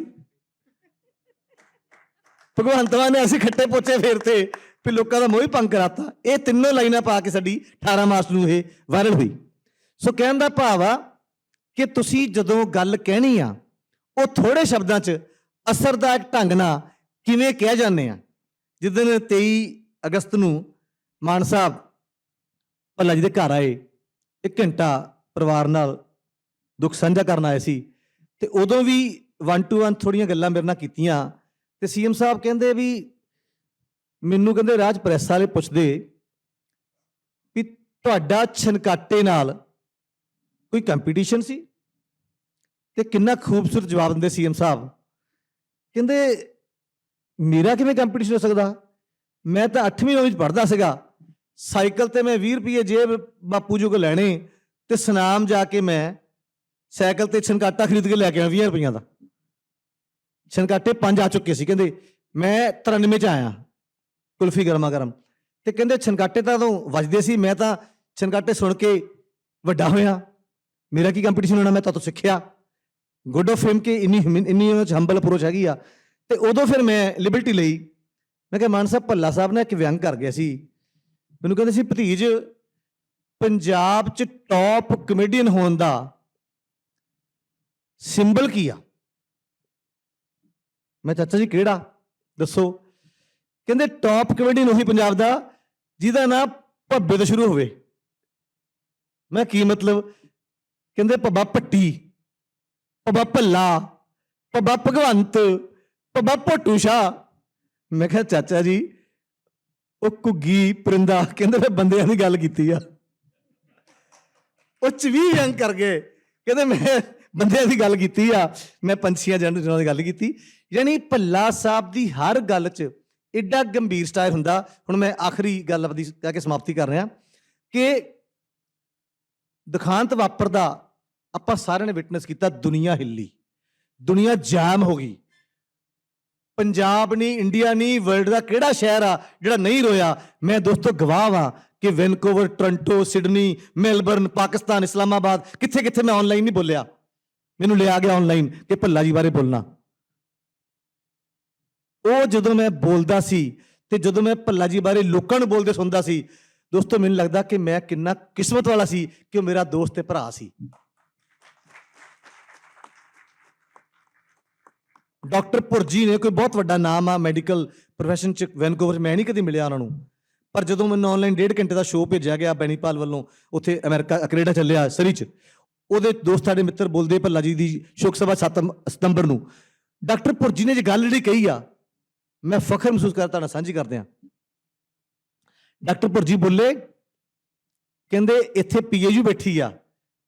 ਭਗਵੰਤ ਮਾਨ ਨੇ ਅਸੀਂ ਖੱਟੇ ਪੋਚੇ ਫੇਰਤੇ ਵੀ ਲੋਕਾਂ ਦਾ ਮੋਹ ਹੀ ਪੰਗ ਕਰਾਤਾ। ਇਹ ਤਿੰਨੋਂ ਲਾਈਨਾਂ ਪਾ ਕੇ ਸਾਡੀ 18 ਮਾਰਚ ਨੂੰ ਇਹ ਵਾਇਰਲ ਹੋਈ। ਸੋ ਕਹਿਣ ਦਾ ਭਾਵ ਆ ਕਿ ਤੁਸੀਂ ਜਦੋਂ ਗੱਲ ਕਹਿਣੀ ਆ, ਉਹ ਥੋੜੇ ਸ਼ਬਦਾਂ 'ਚ ਅਸਰਦਾਇਕ ਢੰਗ ਨਾਲ ਕਿਵੇਂ ਕਹਿ ਜਾਂਦੇ ਆ। ਜਿੱਦਣ 23 ਅਗਸਤ ਨੂੰ ਮਾਨ ਸਾਹਿਬ ਭੱਲਾ ਜੀ ਦੇ ਘਰ ਆਏ, ਇੱਕ ਘੰਟਾ ਪਰਿਵਾਰ ਨਾਲ ਦੁੱਖ ਸਾਂਝਾ ਕਰਨ ਆਏ ਸੀ ਤੇ ਉਦੋਂ ਵੀ 1 ਟੂ 1 ਥੋੜੀਆਂ ਗੱਲਾਂ ਮੇਰੇ ਨਾਲ ਕੀਤੀਆਂ ਤੇ ਸੀਐਮ ਸਾਹਿਬ ਕਹਿੰਦੇ ਵੀ ਮੈਨੂੰ ਕਹਿੰਦੇ ਰਾਜ ਪ੍ਰੈਸ ਵਾਲੇ ਪੁੱਛਦੇ ਵੀ ਤੁਹਾਡਾ ਛਨਕਾਟੇ ਨਾਲ ਕੋਈ ਕੰਪੀਟੀਸ਼ਨ ਸੀ? ਤੇ ਕਿੰਨਾ ਖੂਬਸੂਰਤ ਜਵਾਬ ਦਿੰਦੇ ਸੀਐਮ ਸਾਹਿਬ? ਕਹਿੰਦੇ, ਮੇਰਾ ਕਿਵੇਂ ਕੰਪੀਟੀਸ਼ਨ ਹੋ ਸਕਦਾ? ਮੈਂ ਤਾਂ 8ਵੀਂ ਨੌਵੀਂ ਚ ਪੜ੍ਹਦਾ ਸੀਗਾ। ਸਾਈਕਲ ਤੇ ਮੈਂ 20 ਰੁਪਏ ਜੇਬ ਬਾਪੂ ਜੀ ਕੋਲ ਲੈਣੇ ਤੇ ਸਨਾਮ ਜਾ ਕੇ ਮੈਂ ਸਾਈਕਲ ਤੇ ਛਨਕਾਟਾ ਖਰੀਦ ਕੇ ਲੈ ਕੇ ਆਇਆ 20 ਰੁਪਈਆਂ ਦਾ। ਛਨਕਾਟੇ ਪੰਜ ਆ ਚੁੱਕੇ ਸੀ, ਕਹਿੰਦੇ ਮੈਂ 93 ਚ ਆਇਆ, ਕੁਲਫੀ ਗਰਮਾ ਗਰਮ। ਤੇ ਕਹਿੰਦੇ ਛਨਕਾਟੇ ਤਾਂ ਉਦੋਂ ਵੱਜਦੇ ਸੀ, ਮੈਂ ਤਾਂ ਛਨਕਾਟੇ ਸੁਣ ਕੇ ਵੱਡਾ ਹੋਇਆ। ਮੇਰਾ ਕੀ ਕੰਪੀਟੀਸ਼ਨ ਹੋਣਾ, ਮੈਂ ਤਾਂ ਤੋਂ ਸਿੱਖਿਆ। ਗੁੱਡ ਆਫ ਫੇਮ ਕਿ ਇੰਨੀ ਹਿਮ- ਇੰਨੀ ਉਹਨਾਂ ਚ ਹੰਬਲ ਅਪਰੋਚ ਹੈਗੀ ਆ। ਤੇ ਉਦੋਂ ਫਿਰ ਮੈਂ ਲਿਬਰਟੀ ਲਈ ਮੈਂ ਕਿਹਾ, ਮਾਨ ਸਾਹਿਬ, ਭੱਲਾ ਸਾਹਿਬ ਨੇ ਇੱਕ ਵਿਅੰਗ ਕਰ ਗਿਆ ਸੀ। ਮੈਨੂੰ ਕਹਿੰਦੇ ਸੀ, ਭਤੀਜ, ਪੰਜਾਬ ਚ ਟੌਪ ਕਮੇਡੀਅਨ ਹੋਣ ਦਾ ਸਿੰਬਲ ਕੀ ਆ? ਮੈਂ ਚਾਚਾ ਜੀ, ਕਿਹੜਾ? ਦੱਸੋ। ਕਹਿੰਦੇ ਟੌਪ ਕਮੇਡੀਅਨ ਉਹੀ ਪੰਜਾਬ ਦਾ, ਜਿਹਦਾ ਨਾਂ ਭੱਬੇ ਤੋਂ ਸ਼ੁਰੂ ਹੋਵੇ। ਮੈਂ ਕੀ ਮਤਲਬ? ਕਹਿੰਦੇ, ਭੱਬਾ ਪੱਟੀ ਭੱਬਾ ਭੱਲਾ, ਭੱਬਾ ਭਗਵੰਤ, ਭੱਬਾ ਭੋਟੂ ਸ਼ਾਹ। ਮੈਂ ਕਿਹਾ, ਚਾਚਾ ਜੀ, ਉਹ ਘੁੱਗੀ ਪਰਿੰਦਾ, ਕਹਿੰਦੇ, ਮੈਂ ਬੰਦਿਆਂ ਦੀ ਗੱਲ ਕੀਤੀ ਆ। ਉਹ ਚ ਵੀ ਅੰਕ ਕਰ ਗਏ। ਕਹਿੰਦੇ, ਮੈਂ ਬੰਦਿਆਂ ਦੀ ਗੱਲ ਕੀਤੀ ਆ। ਮੈਂ ਪੰਛੀਆਂ ਜਨਰਲਾਂ ਦੀ ਗੱਲ ਕੀਤੀ। ਯਾਨੀ ਭੱਲਾ ਸਾਹਿਬ ਦੀ ਹਰ ਗੱਲ 'ਚ ਐਡਾ ਗੰਭੀਰ ਸਟਾਈਲ ਹੁੰਦਾ। ਹੁਣ ਮੈਂ ਆਖਰੀ ਗੱਲ ਆਪਣੀ ਕਹਿ ਕੇ ਸਮਾਪਤੀ ਕਰ ਰਿਹਾ ਕਿ ਦੁਖਾਂਤ ਵਾਪਰਦਾ ਆਪਾਂ ਸਾਰਿਆਂ ਨੇ ਵਿਟਨੈਸ ਕੀਤਾ ਦੁਨੀਆ ਹਿੱਲੀ। ਦੁਨੀਆ ਜਾਮ ਹੋ ਗਈ। ਪੰਜਾਬ ਨਹੀਂ ਇੰਡੀਆ ਨਹੀਂ ਵਰਲਡ ਦਾ ਕਿਹੜਾ ਸ਼ਹਿਰ ਆ ਜਿਹੜਾ ਨਹੀਂ ਰੋਇਆ? ਮੈਂ ਦੋਸਤੋ ਗਵਾਹ ਵਾਂ ਕਿ Vancouver Toronto Sydney Melbourne Pakistan, Islamabad ਕਿੱਥੇ ਕਿੱਥੇ ਮੈਂ ਆਨਲਾਈਨ ਨਹੀਂ ਬੋਲਿਆ। ਮੈਨੂੰ ਲਿਆ ਗਿਆ ਆਨਲਾਈਨ ਕਿ ਭੱਲਾ ਜੀ ਬਾਰੇ ਬੋਲਣਾ। ਉਹ ਜਦੋਂ ਮੈਂ ਬੋਲਦਾ ਸੀ ਤੇ ਜਦੋਂ ਮੈਂ ਭੱਲਾ ਜੀ ਬਾਰੇ ਲੋਕਾਂ ਨੂੰ ਬੋਲਦੇ ਸੁਣਦਾ ਸੀ, ਦੋਸਤੋ ਮੈਨੂੰ ਲੱਗਦਾ ਕਿ ਮੈਂ ਕਿੰਨਾ ਕਿਸਮਤ ਵਾਲਾ ਸੀ ਕਿ ਉਹ ਮੇਰਾ ਦੋਸਤ ਤੇ ਭਰਾ ਸੀ। ਡਾਕਟਰ ਪੁਰਜੀ ਨੇ, ਕੋਈ ਬਹੁਤ ਵੱਡਾ ਨਾਮ ਆ ਮੈਡੀਕਲ ਪ੍ਰੋਫੈਸ਼ਨ ਚ ਵੈਨਕੂਵਰ 'ਚ, ਮੈਂ ਨਹੀਂ ਕਦੀ ਮਿਲਿਆ ਉਹਨਾਂ ਨੂੰ। ਪਰ ਜਦੋਂ ਮੈਨੂੰ ਆਨਲਾਈਨ ਡੇਢ ਘੰਟੇ ਦਾ ਸ਼ੋਅ ਭੇਜਿਆ ਗਿਆ ਬੈਨੀਪਾਲ ਵੱਲੋਂ, ਉੱਥੇ ਅਮਰੀਕਾ, ਕੈਨੇਡਾ ਚੱਲਿਆ ਸਰੀ 'ਚ, ਉਹਦੇ ਦੋਸਤ ਸਾਡੇ ਮਿੱਤਰ ਬੋਲਦੇ ਭੱਲਾ ਜੀ ਦੀ ਸ਼ੋਕ ਸਭਾ 7 ਸਤੰਬਰ ਨੂੰ। ਡਾਕਟਰ ਪੁਰਜੀ ਨੇ ਜੇ ਗੱਲ ਜਿਹੜੀ ਕਹੀ ਆ, ਮੈਂ ਫਖਰ ਮਹਿਸੂਸ ਕਰਦਾ, ਤੁਹਾਡਾ ਸਾਂਝੀ ਕਰਦੇ ਆ ਡਾਕਟਰ ਪੁਰਜੀ ਬੋਲੇ, ਕਹਿੰਦੇ ਇੱਥੇ ਪੀਏਯੂ ਬੈਠੀ ਆ।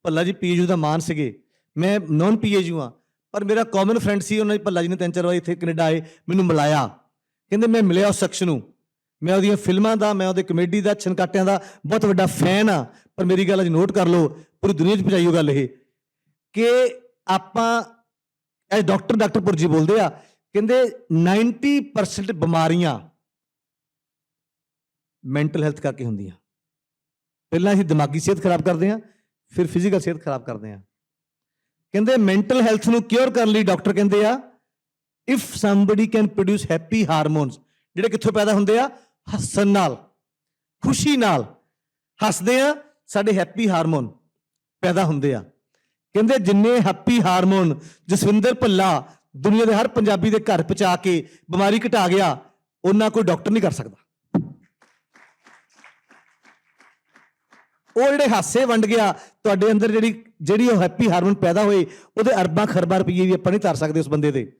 ਭੱਲਾ ਜੀ, ਪੀਏਯੂ ਦਾ ਮਾਨ ਸੀਗੇ। ਮੈਂ ਨਾਨ ਪੀਏਯੂ ਆ। ਪਰ ਮੇਰਾ ਕਾਮਨ ਫਰੈਂਡ ਸੀ, ਉਹਨਾਂ ਦੀ ਭੱਲਾ ਜੀ ਨੇ ਤਿੰਨ ਚਾਰ ਵਾਰ ਇੱਥੇ ਕੈਨੇਡਾ ਆਏ, ਮੈਨੂੰ ਮਿਲਾਇਆ। ਕਹਿੰਦੇ, ਮੈਂ ਮਿਲਿਆ ਉਸ ਸ਼ਖਸ ਨੂੰ। ਮੈਂ ਉਹਦੀਆਂ ਫਿਲਮਾਂ ਦਾ, ਮੈਂ ਉਹਦੇ ਕਮੇਡੀ ਦਾ ਛਨਕਾਟਿਆਂ ਦਾ ਬਹੁਤ ਵੱਡਾ ਫੈਨ ਆ ਪਰ ਮੇਰੀ ਗੱਲ ਅੱਜ ਨੋਟ ਕਰ ਲਓ, ਪੂਰੀ ਦੁਨੀਆ 'ਚ ਪਹੁੰਚਾਈਓ ਗੱਲ ਇਹ ਕਿ ਆਪਾਂ ਇਹ ਡਾਕਟਰ ਡਾਕਟਰ ਪੁਰਜੀ ਬੋਲਦੇ ਆ, ਕਹਿੰਦੇ 90% ਬਿਮਾਰੀਆਂ ਮੈਂਟਲ ਹੈਲਥ ਕਰਕੇ ਹੁੰਦੀਆਂ। ਪਹਿਲਾਂ ਅਸੀਂ ਦਿਮਾਗੀ ਸਿਹਤ ਖਰਾਬ ਕਰਦੇ ਆ ਫਿਰ ਫਿਜ਼ੀਕਲ ਸਿਹਤ ਖਰਾਬ ਕਰਦੇ ਆ ਕਹਿੰਦੇ ਮੈਂਟਲ ਹੈਲਥ ਨੂੰ ਕਿਉਰ ਕਰਨ ਲਈ ਡਾਕਟਰ ਕਹਿੰਦੇ ਆ if somebody can produce happy hormones ਜਿਹੜੇ ਕਿੱਥੋਂ ਪੈਦਾ ਹੁੰਦੇ ਆ? ਹੱਸਣ ਨਾਲ, ਖੁਸ਼ੀ ਨਾਲ। ਹੱਸਦੇ ਆ, ਸਾਡੇ ਹੈਪੀ ਹਾਰਮੋਨ ਪੈਦਾ ਹੁੰਦੇ ਆ। ਕਹਿੰਦੇ ਜਿੰਨੇ ਹੈਪੀ ਹਾਰਮੋਨ ਜਸਵਿੰਦਰ ਭੱਲਾ ਦੁਨੀਆ ਦੇ ਹਰ ਪੰਜਾਬੀ ਦੇ ਘਰ ਪਹੁੰਚਾ ਕੇ ਬਿਮਾਰੀ ਘਟਾ ਗਿਆ, ਉਹਨਾਂ ਕੋਈ ਡਾਕਟਰ ਨਹੀਂ ਕਰ ਸਕਦਾ। ਉਹ ਜਿਹੜੇ ਹਾਸੇ ਵੰਡ ਗਿਆ, ਤੁਹਾਡੇ ਅੰਦਰ ਜਿਹੜੀ ਜਿਹੜੀ ਉਹ ਹੈਪੀ ਹਾਰਮੋਨ ਪੈਦਾ ਹੋਏ, ਉਹਦੇ ਅਰਬਾਂ ਖਰਬਾਂ ਰੁਪਏ ਵੀ ਆਪਾਂ ਨਹੀਂ ਧਰ ਸਕਦੇ ਉਸ ਬੰਦੇ ਦੇ।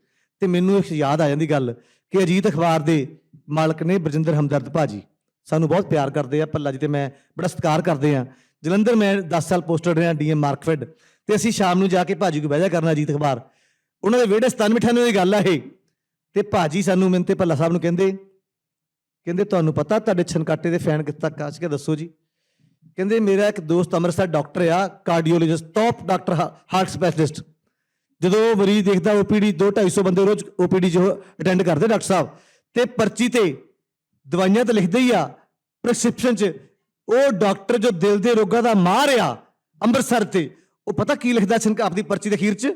ਤੇ ਮੈਨੂੰ ਇੱਕ ਯਾਦ ਆ ਜਾਂਦੀ ਗੱਲ ਕਿ ਅਜੀਤ ਅਖਬਾਰ ਦੇ ਮਾਲਕ ਨੇ ਬਰਜਿੰਦਰ ਹਮਦਰਦ ਭਾਜੀ, ਸਾਨੂੰ ਬਹੁਤ ਪਿਆਰ ਕਰਦੇ ਆ, ਭੱਲਾ ਜੀ ਤੇ ਮੈਂ ਬੜਾ ਸਤਿਕਾਰ ਕਰਦੇ ਆ। ਜਲੰਧਰ ਮੈਂ 10 ਸਾਲ ਪੋਸਟਰ ਰਿਹਾ ਡੀਐਮ ਮਾਰਕਫੈਡ, ਤੇ ਅਸੀਂ ਸ਼ਾਮ ਨੂੰ ਜਾ ਕੇ ਭਾਜੀ ਕੋ ਬਹਿ ਕਰਨਾ ਅਜੀਤ ਅਖਬਾਰ। ਉਹਨਾਂ ਦੇ ਵਿਹੜੇ 97 ਦੀ ਗੱਲ ਆ ਇਹ। ਤੇ ਭਾਜੀ ਸਾਨੂੰ ਮੈਨੂੰ ਤੇ ਭੱਲਾ ਸਾਹਿਬ ਨੂੰ ਕਹਿੰਦੇ ਕਹਿੰਦੇ, ਤੁਹਾਨੂੰ ਪਤਾ ਤੁਹਾਡੇ ਛਨਕਾਟੇ ਦੇ ਫੈਨ ਕਿੱਥੇ ਤੱਕ ਆ? ਕੇ ਦੱਸੋ ਜੀ। ਕਹਿੰਦੇ ਮੇਰਾ ਇੱਕ ਦੋਸਤ ਅੰਮ੍ਰਿਤਸਰ ਡਾਕਟਰ ਆ cardiologist top doctor heart specialist ਜਦੋਂ ਮਰੀਜ਼ ਦੇਖਦਾ ਓਪੀਡੀ 2 250 ਬੰਦੇ ਰੋਜ਼ ਓਪੀਡੀ ਜੋ ਅਟੈਂਡ ਕਰਦੇ ਡਾਕਟਰ ਸਾਹਿਬ। ਤੇ ਪਰਚੀ ਤੇ ਦਵਾਈਆਂ ਤਾਂ ਲਿਖਦੇ ਹੀ ਆ ਪ੍ਰੈਸਕ੍ਰਿਪਸ਼ਨ 'ਚ। ਉਹ ਡਾਕਟਰ ਜੋ ਦਿਲ ਦੇ ਰੋਗਾਂ ਦਾ ਮਾਹਰ ਆ ਅੰਮ੍ਰਿਤਸਰ ਤੇ, ਉਹ ਪਤਾ ਕੀ ਲਿਖਦਾ ਛਨਕ ਆਪਦੀ ਪਰਚੀ ਦੇ ਅਖੀਰ 'ਚ?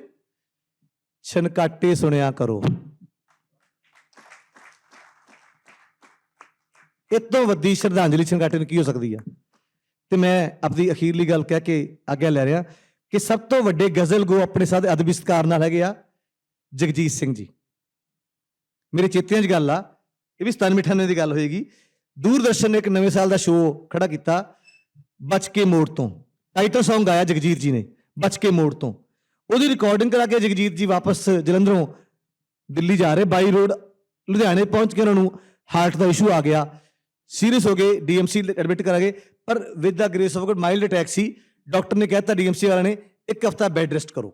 ਛਨਕਾਟੇ ਸੁਣਿਆ ਕਰੋ। ਇਹ ਤੋਂ ਵੱਡੀ ਸ਼ਰਧਾਂਜਲੀ ਛਨਕਾਟੇ ਨੂੰ ਕੀ ਹੋ ਸਕਦੀ ਆ? ਤੇ ਮੈਂ ਆਪਣੀ ਅਖੀਰਲੀ ਗੱਲ ਕਹਿ ਕੇ ਆਗਿਆ ਲੈ ਰਿਹਾ ਕਿ ਸਭ ਤੋਂ ਵੱਡੇ ਗਜ਼ਲ ਗੋ ਆਪਣੇ ਸਾਥ ਅਦਬੀ ਸਤਿਕਾਰ ਨਾਲ ਹੈਗੇ ਆ, ਜਗਜੀਤ ਸਿੰਘ ਜੀ। ਮੇਰੇ ਚੇਤਿਆਂ 'ਚ ਗੱਲ ਆ, ਇਹ ਵੀ 97 98 ਦੀ ਗੱਲ ਹੋਏਗੀ। ਦੂਰਦਰਸ਼ਨ ਨੇ ਇੱਕ ਨਵੇਂ ਸਾਲ ਦਾ ਸ਼ੋਅ ਖੜਾ ਕੀਤਾ, ਬਚ ਕੇ ਮੋੜ ਤੋਂ। ਟਾਈਟਲ Song ਗਾਇਆ ਜਗਜੀਤ ਜੀ ਨੇ, ਬਚ ਕੇ ਮੋੜ ਤੋਂ। ਉਹਦੀ ਰਿਕਾਰਡਿੰਗ ਕਰਾ ਕੇ ਜਗਜੀਤ ਜੀ ਵਾਪਸ ਜਲੰਧਰੋਂ ਦਿੱਲੀ ਜਾ ਰਹੇ, ਬਾਈ ਰੋਡ ਲੁਧਿਆਣੇ ਪਹੁੰਚ ਕੇ ਉਹਨਾਂ ਨੂੰ ਹਾਰਟ ਦਾ ਇਸ਼ੂ ਆ ਗਿਆ। ਸੀਰੀਅਸ ਹੋ ਗਏ, ਡੀਐਮਸੀ ਐਡਮਿਟ ਕਰਾ ਗਏ ਪਰ with the grace of God mild attack C. Doctor ਨੇ ਕਹਿਤਾ ਡੀਐਮਸੀ ਵਾਲਿਆਂ ਨੇ, ਇੱਕ ਹਫਤਾ ਬੈੱਡ ਰੈਸਟ ਕਰੋ।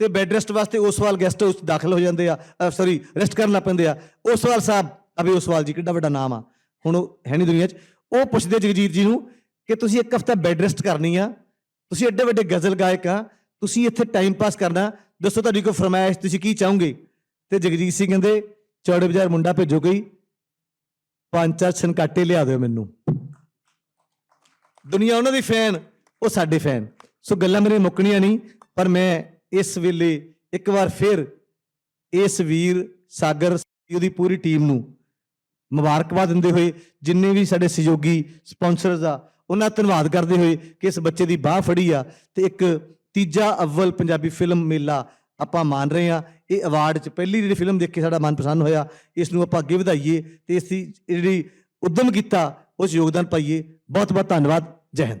ਤੇ ਬੈੱਡ ਰੈਸਟ ਵਾਸਤੇ ਉਸ ਉਸਵਾਲ ਗੈਸਟ ਹਾਊਸ 'ਚ ਦਾਖਲ ਹੋ ਜਾਂਦੇ ਆ ਸੌਰੀ ਰੈਸਟ ਕਰਨ ਲੱਗ ਪੈਂਦੇ ਆ। ਉਸ ਉਸਵਾਲ ਸਾਹਿਬ, ਅਭੀ ਉਸਵਾਲ ਜੀ ਕਿੰਨਾ ਵੱਡਾ ਨਾਮ ਆ। ਹੁਣ ਉਹ ਹੈ ਨਹੀਂ ਦੁਨੀਆ 'ਚ। ਉਹ ਪੁੱਛਦੇ ਜਗਜੀਤ ਜੀ ਨੂੰ ਕਿ ਤੁਸੀਂ ਇੱਕ ਹਫਤਾ ਬੈੱਡ ਰੈਸਟ ਕਰਨੀ ਆ, ਤੁਸੀਂ ਐਡੇ ਵੱਡੇ ਗਜ਼ਲ ਗਾਇਕ ਆ, ਤੁਸੀਂ ਇੱਥੇ ਟਾਈਮ ਪਾਸ ਕਰਨਾ। ਦੱਸੋ ਤੁਹਾਡੀ ਕੋਈ ਫਰਮਾਇਸ਼, ਤੁਸੀਂ ਕੀ ਚਾਹੋਗੇ? ਤੇ ਜਗਜੀਤ ਸਿੰਘ ਕਹਿੰਦੇ, ਚੌੜੇ ਬਾਜ਼ਾਰ ਮੁੰਡਾ ਭੇਜੋ ਕੋਈ। ਪੰਜ ਚਾਰ ਛਨਕਾਟੇ ਲਿਆ ਦਿਓ ਮੈਨੂੰ। ਦੁਨੀਆ ਉਹਨਾਂ ਦੀ ਫੈਨ, ਉਹ ਸਾਡੇ ਫੈਨ। ਸੋ ਗੱਲਾਂ ਮੇਰੇ ਮੁੱਕਣੀਆਂ ਨਹੀਂ, ਪਰ ਮੈਂ ਇਸ ਵੇਲੇ ਇੱਕ ਵਾਰ ਫਿਰ ਇਸ ਵੀਰ ਸਾਗਰ ਉਹਦੀ ਪੂਰੀ ਟੀਮ ਨੂੰ ਮੁਬਾਰਕਬਾਦ ਦਿੰਦੇ ਹੋਏ, ਜਿੰਨੇ ਵੀ ਸਾਡੇ ਸਹਿਯੋਗੀ ਸਪਾਂਸਰਸ ਆ, ਉਹਨਾਂ ਦਾ ਧੰਨਵਾਦ ਕਰਦੇ ਹੋਏ ਕਿ ਇਸ ਬੱਚੇ ਦੀ ਬਾਹ ਫੜੀ ਆ। ਤੇ ਇੱਕ ਤੀਜਾ ਅਵਲ ਪੰਜਾਬੀ ਫਿਲਮ ਮੇਲਾ ਆਪਾਂ ਮਾਨ ਰਹੇ ਆ ਇਹ ਅਵਾਰਡ ਚ ਪਹਿਲੀ ਜਿਹੜੀ ਫਿਲਮ ਦੇਖ ਕੇ ਸਾਡਾ ਮਨ ਪ੍ਰਸੰਨ ਹੋਇਆ ਇਸ ਨੂੰ ਆਪਾਂ ਅੱਗੇ ਵਧਾਈਏ ਤੇ ਇਸ ਦੀ ਜਿਹੜੀ ਉਦਮ ਕੀਤਾ, ਉਸ 'ਚ ਯੋਗਦਾਨ ਪਾਈਏ। ਬਹੁਤ ਬਹੁਤ ਧੰਨਵਾਦ। ਜੈ ਹਿੰਦ।